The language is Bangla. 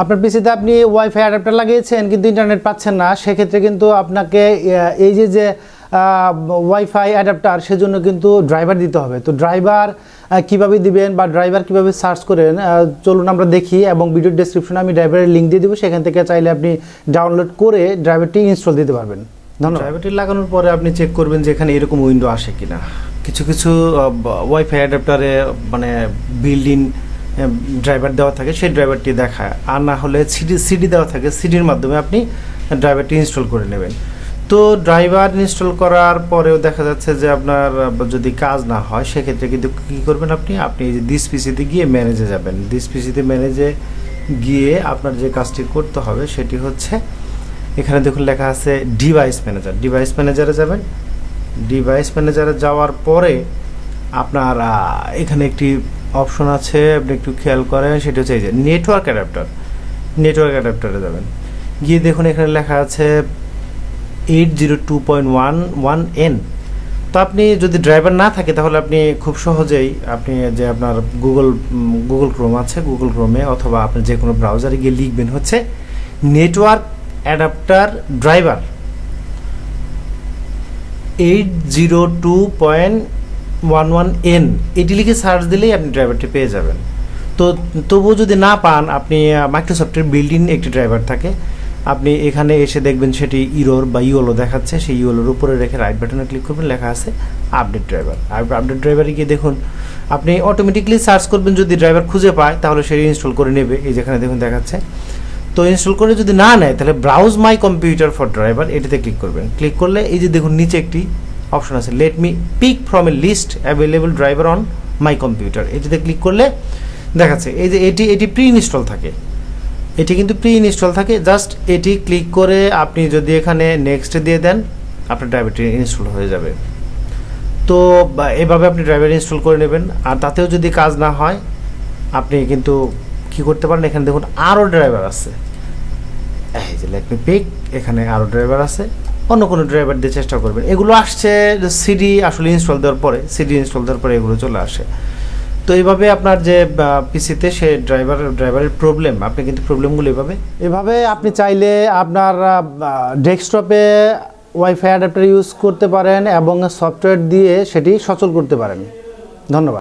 আপনার পিসিতে আপনি ওয়াইফাই অ্যাডাপ্টার লাগিয়েছেন, কিন্তু ইন্টারনেট পাচ্ছেন না। সেক্ষেত্রে কিন্তু আপনাকে এই যে যে ওয়াইফাই অ্যাডাপ্টার সেজন্য কিন্তু ড্রাইভার দিতে হবে। তো ড্রাইভার কীভাবে দিবেন বা ড্রাইভার কীভাবে সার্চ করেন চলুন আমরা দেখি এবং ভিডিও ডেসক্রিপশনে আমি ড্রাইভারের লিঙ্ক দিয়ে দেবো। সেখান থেকে চাইলে আপনি ডাউনলোড করে ড্রাইভারটি ইনস্টল দিতে পারবেন। ধন্যবাদ। ড্রাইভারটি লাগানোর পরে আপনি চেক করবেন যে এখানে এরকম উইন্ডো আসে কিনা। কিছু কিছু ওয়াইফাই অ্যাডাপ্টারে মানে বিল্ডিং ড্রাইভার দেওয়া থাকে, সেই ড্রাইভারটি দেখায়। আর না হলে সিডি সিডি দেওয়া থাকে সিডির মাধ্যমে আপনি ড্রাইভারটি ইনস্টল করে নেবেন। তো ড্রাইভার ইনস্টল করার পরেও দেখা যাচ্ছে যে আপনার, যদি কাজ না হয়, সেক্ষেত্রে কিন্তু কী করবেন আপনি? আপনি এই যে দিস পিসিতে গিয়ে ম্যানেজে যাবেন। দিস পিসিতে ম্যানেজে গিয়ে আপনার যে কাজটি করতে হবে, সেটি হচ্ছে, এখানে দেখুন লেখা আছে ডিভাইস ম্যানেজার ডিভাইস ম্যানেজারে যাবেন। ডিভাইস ম্যানেজারে যাওয়ার পরে আপনার এখানে একটি অপশন আছে, আপনি একটু খেয়াল করেন, সেটা হচ্ছে এই যে নেটওয়ার্ক অ্যাডাপ্টার নেটওয়ার্ক অ্যাডাপ্টারে যাবেন। গিয়ে দেখুন এখানে লেখা আছে eight zero two point one one N তো আপনি যদি ড্রাইভার না থাকে, তাহলে আপনি খুব সহজেই আপনি যে আপনার গুগল গুগল ক্রোম আছে গুগল ক্রোমে অথবা আপনি যে কোনো ব্রাউজারে গিয়ে লিখবেন হচ্ছে network adapter driver eight zero two point one one n এটি লিখে সার্চ দিলেই আপনি ড্রাইভারটি পেয়ে যাবেন। তো তবুও যদি না পান, আপনি মাইক্রোসফটের বিল্ডিং একটি ড্রাইভার থাকে। আপনি এখানে এসে দেখবেন সেটি ইরোর বা ইওলো দেখাচ্ছে। সেই ইওলোর উপরে রেখে রাইট বাটনে ক্লিক করবেন, লেখা আছে আপডেট ড্রাইভার আপডেট ড্রাইভারে গিয়ে দেখুন, আপনি অটোমেটিকলি সার্চ করবেন, যদি ড্রাইভার খুঁজে পায়, তাহলে সেটি ইনস্টল করে নেবে। এই যেখানে দেখুন দেখাচ্ছে। তো ইনস্টল করে যদি না নেয়, তাহলে browse my computer for driver এটিতে ক্লিক করবেন। ক্লিক করলে এই যে দেখুন, নিচে একটি অপশন আছে। Let me pick from a list available driver on my computer এটিতে ক্লিক করলে দেখাচ্ছে, এই যে এটি এটি প্রি ইনস্টল থাকে। এটি কিন্তু প্রি ইনস্টল থাকে জাস্ট এটি ক্লিক করে আপনি যদি এখানে নেক্সট দিয়ে দেন, আপনার ড্রাইভারটি ইনস্টল হয়ে যাবে। তো এভাবে আপনি ড্রাইভার ইনস্টল করে নেবেন। আর তাতেও যদি কাজ না হয়, আপনি কিন্তু কি করতে পারেন, এখানে দেখুন আরও ড্রাইভার আছে। এই যে লেট মি পিক এখানে আরও ড্রাইভার আছে। অন্য কোনো ড্রাইভার দিয়ে চেষ্টা করবেন। এগুলো আসছে সিডি আসলে ইনস্টল দেওয়ার পরে সিডি ইনস্টল দেওয়ার পরে এগুলো চলে আসে। তো এইভাবে আপনার যে পিসিতে সে ড্রাইভার ড্রাইভারের প্রবলেম আপনি কিন্তু প্রবলেমগুলো এভাবে? এভাবে আপনি চাইলে আপনার ডেস্কটপে ওয়াইফাই অ্যাডাপ্টার ইউজ করতে পারেন এবং সফটওয়্যার দিয়ে সেটি সচল করতে পারেন। ধন্যবাদ।